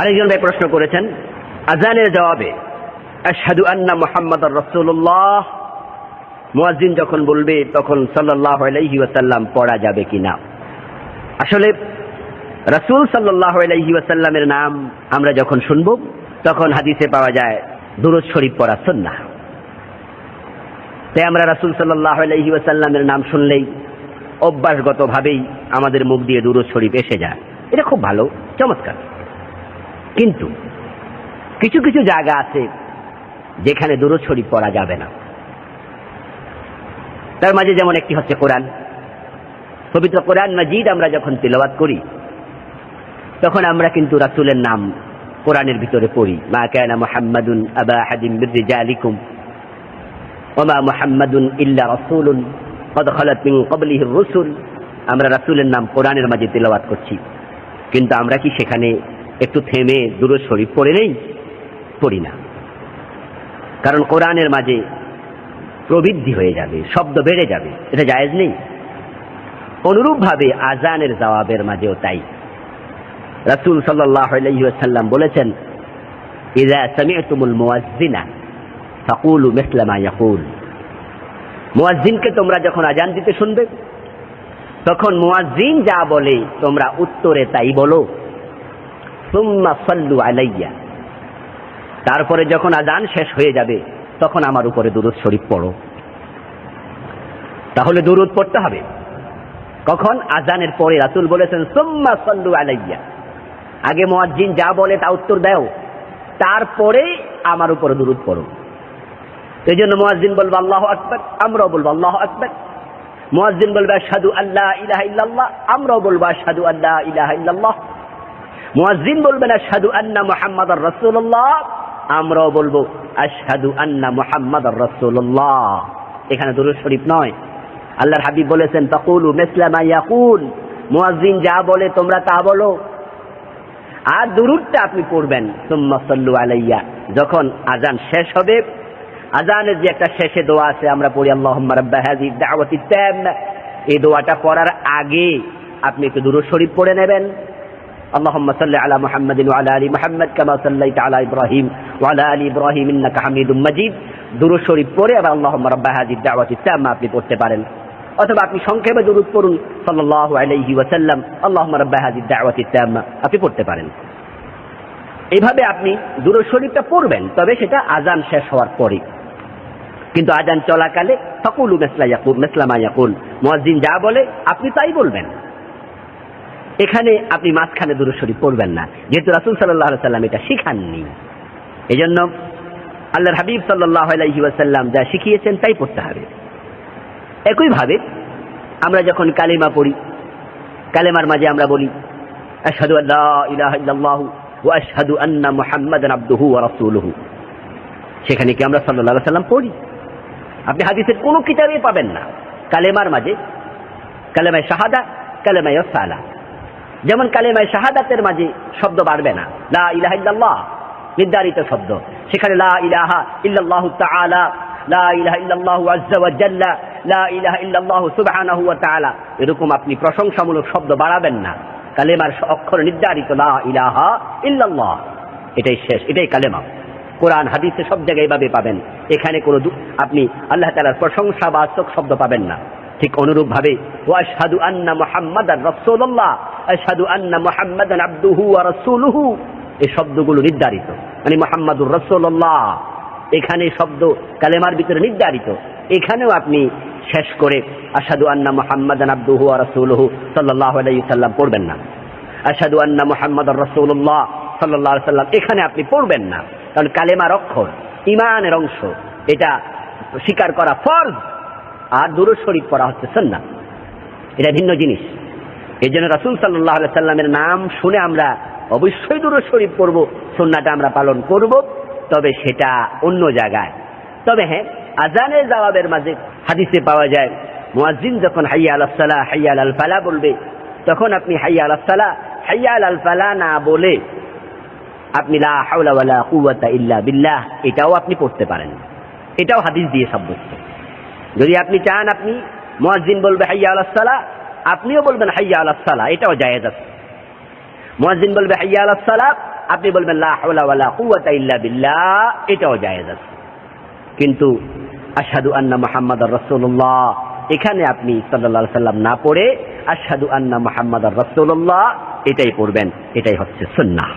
আরেকজন ভাই প্রশ্ন করেছেন, আজানের জবাবে, আশহাদু আন্না মোহাম্মদ রসুল্লাহ মুয়াজ্জিন যখন বলবে, তখন সাল্লাহ আলাইহি ওয়াসাল্লাম পড়া যাবে কিনা? আসলে, রাসূল সাল্লাহ আলাইহি ওয়াসাল্লামের নাম আমরা যখন শুনব, তখন হাদিসে পাওয়া যায়, দুরুদ শরীফ পড়া সুন্নাহ। তাই আমরা রাসূল সাল্লাহ আলাইহি ওয়াসাল্লামের নাম শুনলেই, অভ্যাসগতভাবেই আমাদের মুখ দিয়ে দুরুদ শরীফ এসে যায়। এটা খুব ভালো, চমৎকার। কিন্তু কিছু কিছু জায়গা আছে যেখানে দুরুদ শরীফ পড়া যাবে না। তার মাঝে যেমন একটি হচ্ছে কোরআন। পবিত্র কোরআন মাজিদ আমরা যখন তিলবাত করি, তখন আমরা কিন্তু রাসূলের নাম কোরআনের ভিতরে পড়ি। মা কানা মুহাম্মাদুন আবা আহাদিন মির রিজালিকুম ওমা মুহাম্মাদুন ইল্লা রাসূলুন কদ খালাত মিন ক্বাবলিহি রুসুল আমরা রাসূলের নাম কোরআনের মাঝে তিলাওয়াত করছি। কিন্তু আমরা কি সেখানে একটু থেমে দুরূদ শরীফ পড়ে নেই, পড়ি না। কারণ কোরআনের মাঝে প্রবৃদ্ধি হয়ে যাবে, শব্দ বেড়ে যাবে, এটা জায়েজ নেই। অনুরূপভাবে আজানের জবাবের মাঝেও তাই। রাসূল ওয়াসাল্লাম বলেছেন মুয়াজ্জিনকে তোমরা যখন আজান দিতে শুনবে, তখন মুয়াজ্জিন যা বলে তোমরা উত্তরে তাই বলো। তারপরে যখন আজান শেষ হয়ে যাবে, তখন আমার উপরে দুরুদ শরীফ পড়ো। তাহলে দুরুদ পড়তে হবে। কখন? আজানের পরে রাসূল বলেছেন, সুম্মা সাল্লু আলাইয়া। আগে মুয়াজ্জিন যা বলে তা উত্তর দাও। তারপরে আমার উপরে দুরুদ পড়ো। এই জন্য মুয়াজ্জিন বলব, আল্লাহ আকবার। আমরাও বলব, আল্লাহ আকবার। মুয়াজ্জিন বলবে সাধু আল্লাহ ইলাহা ইল্লাল্লাহ। আমরাও বলব সাধু আল্লাহ ইলাহা ইল্লাল্লাহ। মুয়াজ্জিন বলবেন, আশহাদু আন্না মুহাম্মাদার রাসূলুল্লাহ। আমরাও বলব, আশহাদু আন্না মুহাম্মাদার রাসূলুল্লাহ। এখানে দুরূদ শরীফ নয়। আল্লাহর হাবিব বলেছেন, তাকুলু মিসলা মা ইয়াকুল। মুয়াজ্জিন যা বলে, তোমরা তা বলো। আর দুরুদটা আপনি পড়বেন, সুম্মা সাল্লু আলাইয়া। যখন আজান শেষ হবে আজানের যে একটা শেষে দোয়া আছে, আমরা পড়ি, আল্লাহুম্মা রাব্বা হাযিহি দাওয়াতি এই দোয়াটা পড়ার আগে আপনি একটু দুরূদ শরীফ পড়ে নেবেন। اللهم صل على محمد وعلى ال محمد كما صليت على ابراهيم وعلى ال ابراهيم انك حميد مجيد দুরূদ শরীফ পড়ে আবার আল্লাহুম্মা রাব্বা হাযিহি দাওয়াতি তাম্মা আপনি পড়তে পারেন অথবা আপনি সংক্ষেপে দুরূদ পড়ুন সাল্লাল্লাহু আলাইহি ওয়াসাল্লাম আল্লাহুম্মা রাব্বা হাযিহি দাওয়াতি তাম্মা আপনি পড়তে পারেন এইভাবে আপনি দুরূদ শরীফটা পড়বেন তবে সেটা আজান শেষ হওয়ার পরে কিন্তু আজান চলাকালে ফাকুলু মেসলা ইয়াকুল মেসলামা ইয়াকুল মুয়াজ্জিন যা বলে আপনি তাই বলবেন এখানে আপনি মাঝখানে দুরূদ শরীফ পড়বেন না। যেহেতু রাসূল আলাইহি সাল্লাম এটা শিখাননি। এই জন্য আল্লাহর হাবিব ওয়াসাল্লাম যা শিখিয়েছেন তাই পড়তে হবে। একইভাবে আমরা যখন কালিমা পড়ি, কালেমার মাঝে আমরা বলি, আশহাদু আল্লা ইলাহা ইল্লাল্লাহু ওয়া সেখানে কি আমরা আলাইহি সাল্লাম পড়ি? আপনি হাদিসের কোনো কিতাবেই পাবেন না। কালেমার মাঝে, কালেমায় শাহাদা, কালেমায় সালা যেমন কালেমায় শাহাদাতের মাঝে শব্দ বাড়বে না। লা ইলাহা ইল্লাল্লাহ, নির্ধারিত শব্দ। সেখানে লা ইলাহা ইল্লাল্লাহু তাআলা, লা ইলাহা ইল্লাল্লাহু আযজা ওয়া জাল্লা, লা ইলাহা ইল্লাল্লাহু সুবহানাহু ওয়া তাআলা। এরকম আপনি প্রশংসামূলক শব্দ বাড়াবেন না। কালেমার অক্ষর নির্ধারিত, লা ইলাহা ইল্লাল্লাহ। এটাই শেষ, এটাই কালেমা। কোরআন, হাদিসে সব জায়গায় এভাবে পাবেন। এখানে কোনো আপনি আল্লাহ তাআলার প্রশংসা বাচক শব্দ পাবেন না। ঠিক অনুরূপ ভাবে ওয়াশহাদু আন্না মুহাম্মাদান রাসূলুল্লাহ। আশহাদু আন্না মুহাম্মাদান আবদুহু ওয়া রাসূলুহু। এই শব্দগুলো নির্ধারিত। মানে মুহাম্মাদুর রাসূলুল্লাহ। এখানে শব্দ কালেমার ভিতরে নির্ধারিত। এখানেও আপনি শেষ করে আসাদু আন্না মুহাম্মাদান আবদুহু রাসূলুহু সাল্লাম পড়বেন না। আসাদু আন্না মুহাম্মাদার রাসূলুল্লাহ সাল্লাল্লাহু আলাইহি সাল্লাম এখানে আপনি পড়বেন না। কারণ কালেমার অক্ষর ইমানের অংশ, এটা স্বীকার করা ফরজ। আর দুরূদ শরীফ পড়া হচ্ছে সুন্নাহ এটা ভিন্ন জিনিস। এই জন্য রাসূল আলাইহি সাল্লামের নাম শুনে আমরা অবশ্যই দূর শরীফ পড়ব, সুন্নাহটা আমরা পালন করব, তবে সেটা অন্য জায়গায়। তবে হ্যাঁ আজানের জবাবের মাঝে হাদিসে পাওয়া যায়, মুয়াজ্জিন যখন হাইয়া আলাস সালাহ, হাইয়া আল ফালা বলবে, তখন আপনি হাইয়া আলাস সালাহ, হাইয়া আল ফালা না বলে আপনি লা হাওলা ওয়ালা কুওয়াতা ইল্লা বিল্লাহ, এটাও আপনি পড়তে পারেন এটাও হাদিস দিয়ে সাব্যস্ত। যদি আপনি চান আপনি মুয়াজ্জিন বলবে হাইয়া সালাহ আপনিও বলবেন হাইয়া আলাহ সালাহ এটাও জায়েজ আছে। মহাজিন বলবে হাইয়া আলাহ সালাহ আপনি বলবেন বিল্লাহ, এটাও জায়েজ আছে। কিন্তু আসাদু আন্না মোহাম্মদ রসুল্লাহ এখানে আপনি সাল্লা সাল্লাম না পড়ে আসাদু আন্না মোহাম্মদ রসুল্লাহ এটাই পড়বেন, এটাই হচ্ছে সুন্নাহ।